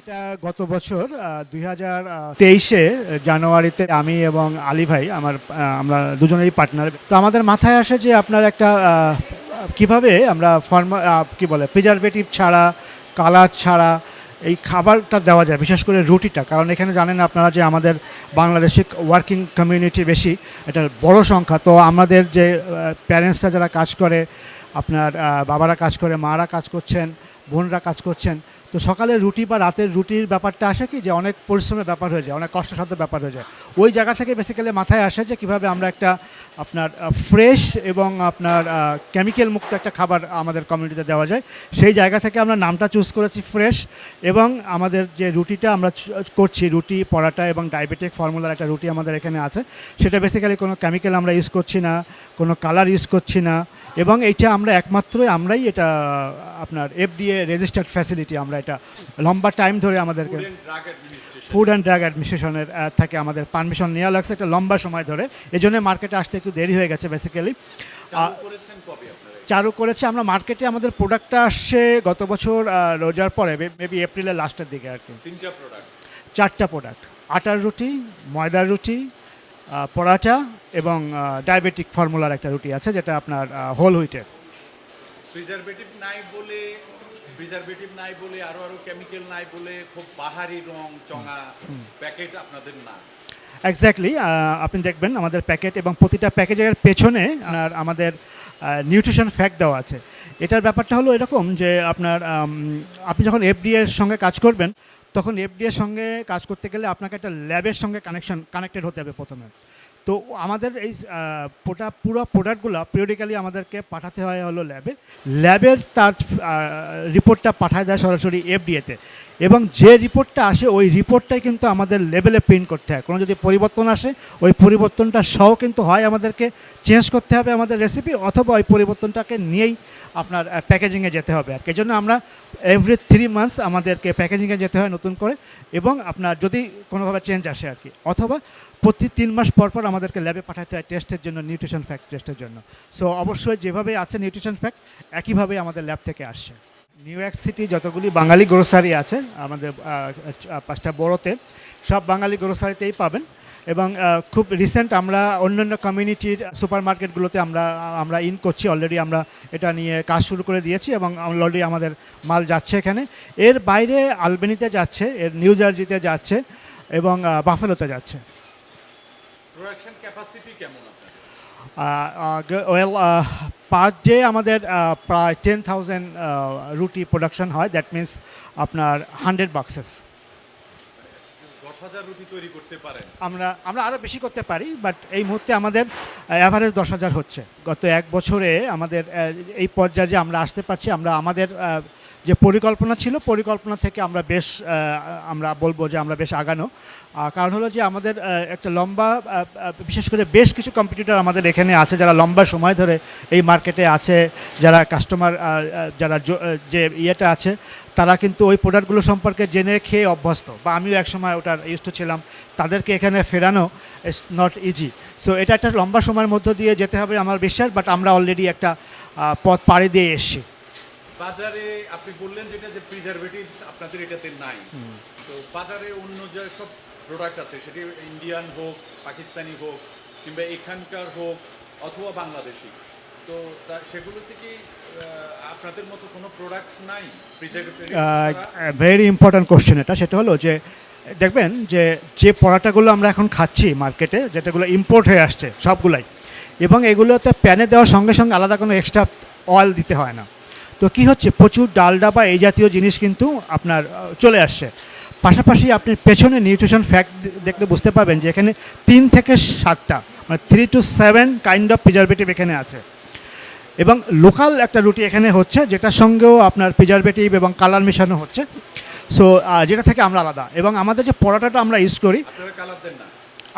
এটা গত বছর দুই হাজার তেইশে জানুয়ারিতে আমি এবং আলী ভাই আমার আমরা দুজনেই পার্টনার তো আমাদের মাথায় আসে যে আপনার একটা কীভাবে আমরা ফর্মা কি বলে প্রিজারভেটিভ ছাড়া কালার ছাড়া এই খাবারটা দেওয়া যায়, বিশেষ করে রুটিটা। কারণ এখানে জানেন আপনারা যে আমাদের বাংলাদেশে ওয়ার্কিং কমিউনিটি বেশি, এটা বড় সংখ্যা। তো আমাদের যে প্যারেন্টসরা যারা কাজ করে, আপনার বাবারা কাজ করে, মারা কাজ করছেন, বোনরা কাজ করছেন তো সকালে রুটি বা রাতের রুটির ব্যাপারটা আসে কি যে অনেক পরিশ্রমের ব্যাপার হয়ে যায়, অনেক কষ্টসাধ্য ব্যাপার হয়ে যায়। ওই জায়গা থেকে বেসিক্যালি মাথায় আসে যে কীভাবে আমরা একটা আপনার ফ্রেশ এবং আপনার কেমিক্যাল মুক্ত একটা খাবার আমাদের কমিউনিটিতে দেওয়া যায়। সেই জায়গা থেকে আমরা নামটা চুজ করেছি ফ্রেশ এবং আমাদের যে রুটিটা আমরা করছি রুটি পরাটা এবং ডায়াবেটিক ফর্মুলার একটা রুটি আমাদের এখানে আছে। সেটা বেসিক্যালি কোনো কেমিক্যাল আমরা ইউজ করছি না কোনো কালার ইউজ করছি না এবং এইটা আমরা একমাত্রই আমরাই এটা আপনার এফডিএ রেজিস্টার্ড ফ্যাসিলিটি আমরা এটা লম্বা টাইম ধরে আমাদেরকে ফুড অ্যান্ড ড্রাগ অ্যাডমিনিস্ট্রেশনের থেকে আমাদের পারমিশন নেওয়া লাগছে একটা লম্বা সময় ধরে। এই জন্য মার্কেটে আসতে একটু দেরি হয়ে গেছে বেসিক্যালি চালু করেছে আমরা মার্কেটে আমাদের প্রোডাক্টটা আসছে গত বছর রোজার পরে মেবি এপ্রিলের লাস্টের দিকে আর কি। চারটা প্রোডাক্ট আটার রুটি ময়দার রুটি পরাটা এবং ডায়াবেটিক ফর্মুলার একটা রুটি আছে যেটা আপনার হোল হুইটের প্রিজারভেটিভ নাই বলে প্রিজারভেটিভ নাই বলে আরও আরও কেমিক্যাল নাই বলে খুব বাহারি রং চঙা প্যাকেট আপনাদের না। এক্স্যাক্টলি আপনি দেখবেন আমাদের প্যাকেট এবং প্রতিটা প্যাকেজের পেছনে, আর আমাদের নিউট্রিশন ফ্যাক্ট দেওয়া আছে। এটার ব্যাপারটা হলো এরকম যে আপনার আপনি যখন এফডিএ এর সঙ্গে কাজ করবেন, তখন এফডিএ এর সঙ্গে কাজ করতে গেলে আপনাকে একটা ল্যাবের সঙ্গে কানেকশন কানেক্টেড হতে হবে প্রথমে। তো আমাদের এই পোটা, পুরো প্রোডাক্টগুলো পিরিয়ডিক্যালি আমাদেরকে পাঠাতে হয় হলো ল্যাবে ল্যাবের তার রিপোর্টটা পাঠায় দেয় সরাসরি এফডিএতে এবং যে রিপোর্টটা আসে, ওই রিপোর্টটাই কিন্তু আমাদের লেভেলে প্রিন্ট করতে হয়। কোনো যদি পরিবর্তন আসে, ওই পরিবর্তনটা সহ কিন্তু হয় আমাদেরকে চেঞ্জ করতে হবে আমাদের রেসিপি অথবা ওই পরিবর্তনটাকে নিয়েই আপনার প্যাকেজিংয়ে যেতে হবে আর জন্য আমরা এভরি থ্রি মান্থস আমাদেরকে প্যাকেজিংয়ে যেতে হয় নতুন করে। এবং আপনার যদি কোনোভাবে চেঞ্জ আসে আর কি। অথবা প্রতি তিন মাস পর পর আমাদেরকে ল্যাবে পাঠাতে হয় টেস্টের জন্য নিউট্রিশন ফ্যাক্ট টেস্টের জন্য। সো অবশ্যই যেভাবে আছে নিউট্রিশন ফ্যাক্ট একইভাবে আমাদের ল্যাব থেকে আসছে। নিউ ইয়র্ক সিটি যতগুলি বাঙালি গ্রোসারি আছে, আমাদের পাঁচটা বড়তে, সব বাঙালি গ্রোসারিতেই পাবেন। এবং খুব রিসেন্ট আমরা অন্যান্য কমিউনিটির সুপার মার্কেটগুলোতে আমরা আমরা ইন করছি। অলরেডি আমরা এটা নিয়ে কাজ শুরু করে দিয়েছি এবং অলরেডি আমাদের মাল যাচ্ছে এখানে। এর বাইরে আলবেনিতে যাচ্ছে, এর নিউ জার্জিতে যাচ্ছে এবং বাফেলোতে যাচ্ছে। প্রোডাকশন ক্যাপাসিটি কেমন ওয়েল পার ডে আমাদের প্রায় টেন থাউজেন্ড রুটি প্রোডাকশন হয়। দ্যাট মিন্স আপনার হান্ড্রেড বক্সেস আমরা আমরা আরও বেশি করতে পারি বাট এই মুহূর্তে আমাদের অ্যাভারেজ দশ হাজার হচ্ছে। গত এক বছরে আমাদের এই পর্যায়ে যে আমরা আসতে পারছি আমরা আমাদের যে পরিকল্পনা ছিল, পরিকল্পনা থেকে আমরা বেশ আমরা বলব যে আমরা বেশ আগানো। কারণ হলো যে আমাদের একটা লম্বা বিশেষ করে বেশ কিছু কম্পিটিটর আমাদের এখানে আছে যারা লম্বা সময় ধরে এই মার্কেটে আছে, যারা কাস্টমার যারা যে ইয়েটা আছে, তারা কিন্তু ওই প্রোডাক্টগুলো সম্পর্কে জেনে খেয়ে অভ্যস্ত। বা আমিও একসময় ওটার ইউজ ছিলাম। তাদেরকে এখানে ফেরানো ইটস নট ইজি সো এটা একটা লম্বা সময়ের মধ্য দিয়ে যেতে হবে আমার বিশ্বাস বাট আমরা অলরেডি একটা পথ পাড়ি দিয়ে এসেছি। বাজারে আপনি বললেন যেটা যে প্রিজারভেটিভ আপনাদের এটাতে নাই। তো বাজারে অন্য যে সব প্রোডাক্ট আছে সেটি ইন্ডিয়ান হোক পাকিস্তানি হোক কিংবা এখানকার হোক অথবা বাংলাদেশি তো তা- সেগুলোতে কি আপনাদের মতো কোনো প্রোডাক্টস নাই? ভেরি ইম্পর্ট্যান্ট কোশ্চেন এটা। সেটা হলো যে দেখবেন যে যে পরাটাগুলো আমরা এখন খাচ্ছি মার্কেটে যেটাগুলো ইম্পোর্ট হয়ে আসছে সবগুলাই এবং এগুলোতে প্যানে দেওয়ার সঙ্গে সঙ্গে আলাদা কোনো এক্সট্রা অয়েল দিতে হয় না। তো কি হচ্ছে? প্রচুর ডালডা বা এই জাতীয় জিনিস কিন্তু আপনার চলে আসছে। পাশাপাশি আপনি পেছনে নিউট্রিশন ফ্যাক্ট দেখলে বুঝতে পারবেন যে এখানে তিন থেকে সাতটা মানে three to seven kind of preservative এখানে আছে। এবং লোকাল একটা রুটি এখানে হচ্ছে যেটার সঙ্গেও আপনার প্রিজারভেটিভ এবং কালার মেশানো হচ্ছে। সো যেটা থেকে আমরা আলাদা। এবং আমাদের যে পরোটাটা আমরা ইউজ করি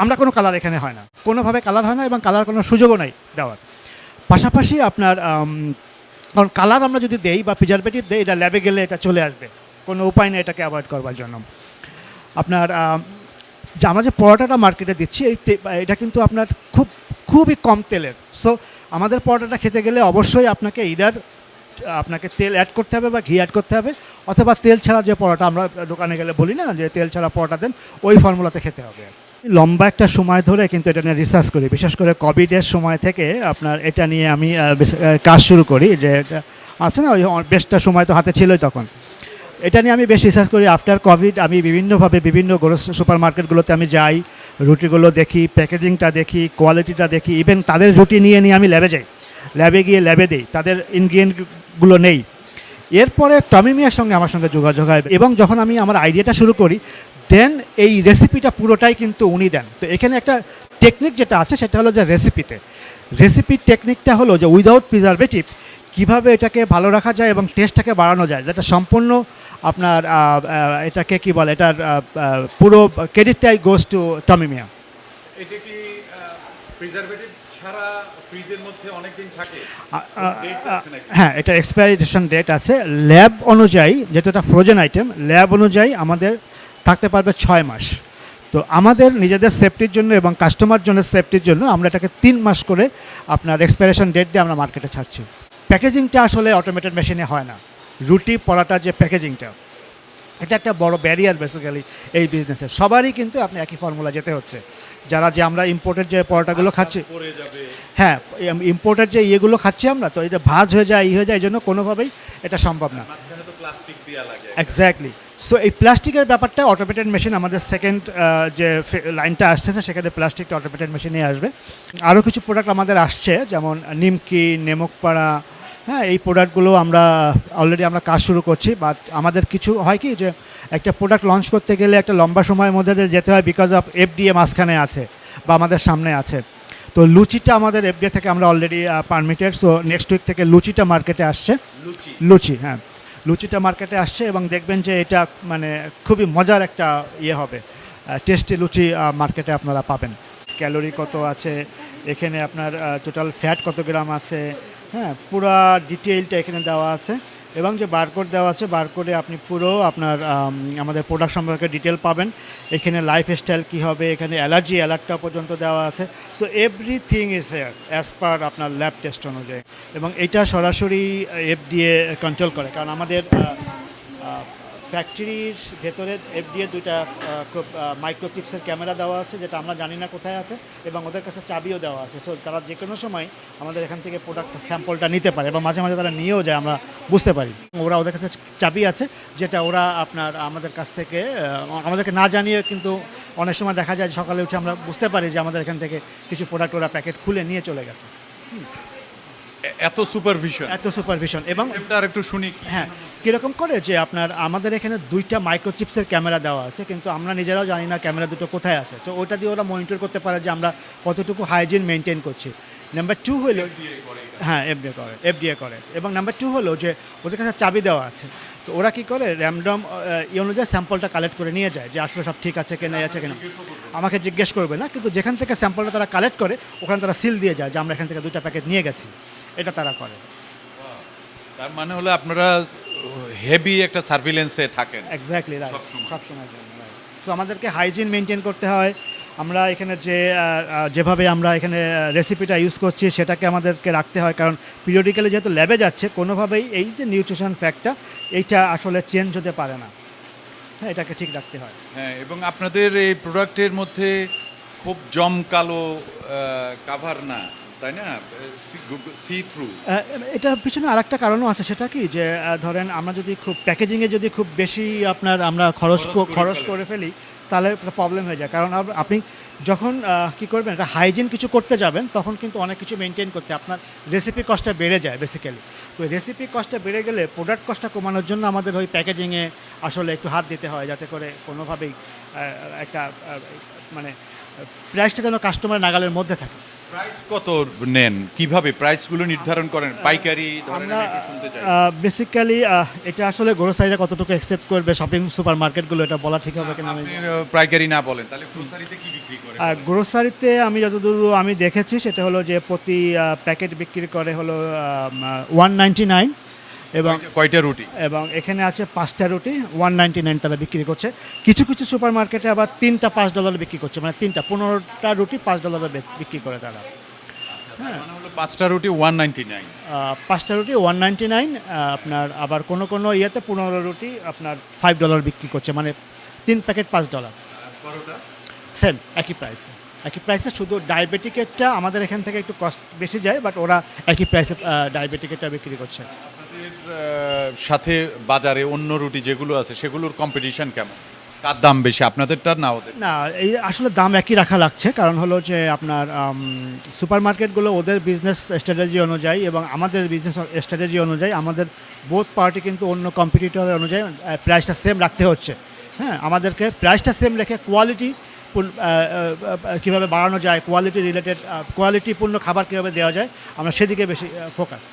আমরা কোনো কালার এখানে হয় না। কোনোভাবে কালার হয় না এবং কালার কোনো সুযোগও নাই দেওয়ার। পাশাপাশি আপনার কারণ কালার আমরা যদি দেই বা প্রিজারভেটিভ দেই, এটা ল্যাবে গেলে এটা চলে আসবে। কোনো উপায় নেই এটাকে অ্যাভয়েড করবার জন্য। আপনার যে আমরা যে পরোটাটা মার্কেটে দিচ্ছি, এই এটা কিন্তু আপনার খুব, খুবই কম তেলের। সো আমাদের পরোটাটা খেতে গেলে অবশ্যই আপনাকে ইদার আপনাকে তেল অ্যাড করতে হবে বা ঘি অ্যাড করতে হবে, অথবা তেল ছাড়া যে পরোটা আমরা দোকানে গেলে বলি না, যে তেল ছাড়া পরোটা দেন, ওই ফর্মুলাতে খেতে হবে। লম্বা একটা সময় ধরে কিন্তু এটা নিয়ে রিসার্চ করি। বিশেষ করে কোভিডের সময় থেকে আপনার এটা নিয়ে আমি কাজ শুরু করি যে আছে না ওই বেশটা সময় তো হাতে ছিলই তখন। এটা নিয়ে আমি বেশ রিসার্চ করি। আফটার কোভিড আমি বিভিন্নভাবে বিভিন্ন সুপার মার্কেটগুলোতে আমি যাই, রুটিগুলো দেখি প্যাকেজিংটা দেখি কোয়ালিটিটা দেখি ইভেন তাদের রুটি নিয়ে নিয়ে আমি ল্যাবে যাই। ল্যাবে গিয়ে ল্যাবে দিই। তাদের ইনগ্রিডিয়েন্টগুলো নেই। এরপরে টমি মিয়ার সঙ্গে আমার সঙ্গে যোগাযোগ হয় এবং যখন আমি আমার আইডিয়াটা শুরু করি দেন এই রেসিপিটা পুরোটাই কিন্তু উনি দেন। তো এখানে একটা টেকনিক যেটা আছে সেটা হলো যে রেসিপিতে রেসিপির টেকনিকটা হলো যে উইদাউট প্রিজারভেটিভ কীভাবে এটাকে ভালো রাখা যায় এবং টেস্টটাকে বাড়ানো যায়। যেটা সম্পূর্ণ আপনার এটাকে কি বলে এটার পুরো ক্রেডিটটাই গোস টু টমি মিয়া এটা কি প্রিজারভেটিভ ছাড়া ফ্রিজের মধ্যে অনেক দিন থাকে? আ- আ- Date আছে নাকি? হ্যাঁ এটা এক্সপায়ারেশন ডেট আছে। ল্যাব অনুযায়ী এটা ফ্রোজেন আইটেম ল্যাব অনুযায়ী আমাদের থাকতে পারবে ছয় মাস। তো আমাদের নিজেদের সেফটির জন্য এবং কাস্টমার জন্য সেফটির জন্য আমরা এটাকে তিন মাস করে আপনার এক্সপায়ারেশন ডেট দিয়ে আমরা মার্কেটে ছাড়ছি। প্যাকেজিংটা আসলে অটোমেটেড মেশিনে হয় না। রুটি পরাটার যে প্যাকেজিংটা এটা একটা বড় ব্যারিয়ার বেসিক্যালি এই বিজনেসের সবারই কিন্তু আপনি একই ফর্মুলা যেতে হচ্ছে। যারা যে আমরা ইম্পোর্টেড যে পরোটাগুলো খাচ্ছি হ্যাঁ ইম্পোর্টেড যে ইয়েগুলো খাচ্ছি আমরা তো এটা ভাজ হয়ে যায় ই হয়ে যায় এই জন্য কোনোভাবেই এটা সম্ভব না। এক্স্যাক্টলি সো এই প্লাস্টিকের ব্যাপারটা অটোমেটেড মেশিন আমাদের সেকেন্ড যে লাইনটা আসতেছে সেখানে প্লাস্টিকটা অটোমেটেড মেশিনে আসবে। আরও কিছু প্রোডাক্ট আমাদের আসছে যেমন নিমকি নেমকপাড়া হ্যাঁ এই প্রোডাক্টগুলো আমরা অলরেডি আমরা কাজ শুরু করছি। বাট আমাদের কিছু হয় কি যে একটা প্রোডাক্ট লঞ্চ করতে গেলে একটা লম্বা সময়ের মধ্যে যেতে হয় বিকজ অফ এফডিএ মাঝখানে আছে বা আমাদের সামনে আছে। তো লুচিটা আমাদের এফডিএ থেকে আমরা already permitted so next week থেকে লুচিটা মার্কেটে আসছে। লুচি। লুচি হ্যাঁ। লুচিটা মার্কেটে আসছে এবং দেখবেন যে এটা মানে খুবই মজার একটা ইয়ে হবে। টেস্টি লুচি মার্কেটে আপনারা পাবেন। ক্যালোরি কত আছে? এখানে আপনার টোটাল ফ্যাট কত গ্রাম আছে? হ্যাঁ পুরা ডিটেইলটা এখানে দেওয়া আছে। এবং যে বারকোড দেওয়া আছে বারকোডে আপনি পুরো আপনার আমাদের প্রোডাক্ট সম্পর্কে ডিটেল পাবেন। এখানে লাইফ স্টাইল কী হবে, এখানে অ্যালার্জি অ্যালার্টটা পর্যন্ত দেওয়া আছে। So everything is here as per আপনার ল্যাব টেস্ট অনুযায়ী। এবং এটা সরাসরি এফডিএ কন্ট্রোল করে। কারণ আমাদের ফ্যাক্টরির ভেতরে এফডিএ দুইটা মাইক্রোচিপসের ক্যামেরা দেওয়া আছে, যেটা আমরা জানি না কোথায় আছে, এবং ওদের কাছে চাবিও দেওয়া আছে। সো তারা যে কোনো সময় আমাদের এখান থেকে প্রোডাক্ট স্যাম্পলটা নিতে পারে, এবং মাঝে মাঝে তারা নিয়েও যায়, আমরা বুঝতে পারি। ওরা ওদের কাছে চাবি আছে, যেটা ওরা আপনার আমাদের কাছ থেকে আমাদেরকে না জানিয়ে কিন্তু অনেক সময় দেখা যায় সকালে উঠে আমরা বুঝতে পারি যে আমাদের এখান থেকে কিছু প্রোডাক্ট ওরা প্যাকেট খুলে নিয়ে চলে গেছে। এত সুপারভিশন এত সুপারভিশন এবং আর একটু শুনি। হ্যাঁ কীরকম করে যে আপনার আমাদের এখানে দুইটা মাইক্রোচিপসের ক্যামেরা দেওয়া আছে কিন্তু আমরা নিজেরাও জানি না ক্যামেরা দুটো কোথায় আছে। তো ওটা দিয়ে ওরা মনিটর করতে পারে যে আমরা কতটুকু হাইজিন মেনটেন করছি। নাম্বার টু হলো হ্যাঁ এফডিএ করে এফডিএ করে। এবং নাম্বার টু হলো যে ওদের কাছে চাবি দেওয়া আছে। তো ওরা কি করে? র্যামডম ই অনুযায়ী স্যাম্পলটা কালেক্ট করে নিয়ে যায় যে আসলে সব ঠিক আছে কিনা আছে কিনা। আমাকে জিজ্ঞেস করবে না কিন্তু যেখান থেকে স্যাম্পলটা তারা কালেক্ট করে ওখানে তারা সিল দিয়ে যায় যে আমরা এখান থেকে দুইটা প্যাকেট নিয়ে গেছি। এটা তারা করে। তার মানে হলো আপনারা হেভি একটা সার্ভিলেন্সে থাকেন। Exactly right. সবসময়। তো আমাদেরকে হাইজিন মেনটেন করতে হয় আমরা এখানে যে যেভাবে আমরা এখানে রেসিপিটা ইউজ করছি সেটাকে আমাদেরকে রাখতে হয়। কারণ পিরিয়ডিক্যালি যেহেতু ল্যাবে যাচ্ছে কোনোভাবেই এই যে নিউট্রিশন ফ্যাক্টটা এইটা আসলে চেঞ্জ হতে পারে না। হ্যাঁ এটাকে ঠিক রাখতে হয়। হ্যাঁ এবং আপনাদের এই প্রোডাক্টের মধ্যে খুব জমকালো কাভার না তাই না? সি থ্রু এটার পিছনে আরেকটা কারণও আছে সেটা কি? যে ধরেন আমরা যদি খুব প্যাকেজিংয়ে যদি খুব বেশি আপনার আমরা খরচ খরচ। করে ফেলি তাহলে প্রবলেম হয়ে যায়। কারণ আপনি যখন কি করবেন একটা হাইজিন কিছু করতে যাবেন, তখন কিন্তু অনেক কিছু মেনটেন করতে আপনার রেসিপি কস্টটা বেড়ে যায় বেসিক্যালি তো রেসিপি কস্টটা বেড়ে গেলে প্রোডাক্ট কস্টটা কমানোর জন্য আমাদের ওই প্যাকেজিংয়ে আসলে একটু হাত দিতে হয়, যাতে করে কোনোভাবেই একটা মানে প্রাইসটা যেন কাস্টমার নাগালের মধ্যে থাকে। প্রাইস কত নেন? কীভাবে প্রাইসগুলো নির্ধারণ করেন? পাইকারি আমরা বেসিক্যালি এটা আসলে গ্রোসারিরা কতটুকু অ্যাকসেপ্ট করবে শপিং সুপার মার্কেটগুলো এটা বলা ঠিক হবে কিনা পাইকারি না বলেন তাহলে গ্রোসারিতে কি বিক্রি করে গ্রোসারিতে আমি যতদূর আমি দেখেছি সেটা হলো যে প্রতি প্যাকেট বিক্রি করে হলো ওয়ান নাইনটি নাইন এবং কয়টা- রুটি? এবং এখানে আছে পাঁচটা রুটি ওয়ান নাইনটি নাইন তারা বিক্রি করছে। কিছু কিছু সুপার মার্কেটে আবার তিনটা পাঁচ ডলার বিক্রি করছে মানে তিনটা পনেরোটা রুটি পাঁচ ডলারে বিক্রি করে তারা। হ্যাঁ পাঁচটা রুটি ওয়ান নাইনটি নাইন পাঁচটা রুটি ওয়ান নাইনটি নাইন আপনার আবার কোনো কোনো ইয়েতে পনেরো রুটি আপনার ফাইভ ডলার বিক্রি করছে মানে তিন প্যাকেট পাঁচ ডলার সেম একই প্রাইসে একই প্রাইসে শুধু ডায়াবেটিকেরটা আমাদের এখান থেকে একটু কস্ট বেশি যায় বাট ওরা একই প্রাইসে ডায়াবেটিকেরটা বিক্রি করছে। সাথে বাজারে অন্য রুটি যেগুলো আছে, সেগুলোর কম্পিটিশন কেমন? কার দাম বেশি আপনাদেরটা না ওদের? না, এই আসলে দাম একই রাখা লাগছে। কারণ হলো যে আপনার সুপার মার্কেটগুলো ওদের বিজনেস স্ট্র্যাটেজি অনুযায়ী এবং আমাদের বিজনেস স্ট্র্যাটেজি অনুযায়ী আমাদের বোথ পার্টি কিন্তু অন্য কম্পিটিটর অনুযায়ী প্রাইসটা সেম রাখতে হচ্ছে। হ্যাঁ আমাদেরকে প্রাইসটা সেম রেখে কোয়ালিটি কীভাবে বাড়ানো যায় কোয়ালিটি রিলেটেড কোয়ালিটিপূর্ণ খাবার কীভাবে দেওয়া যায়, আমরা সেদিকে বেশি ফোকাস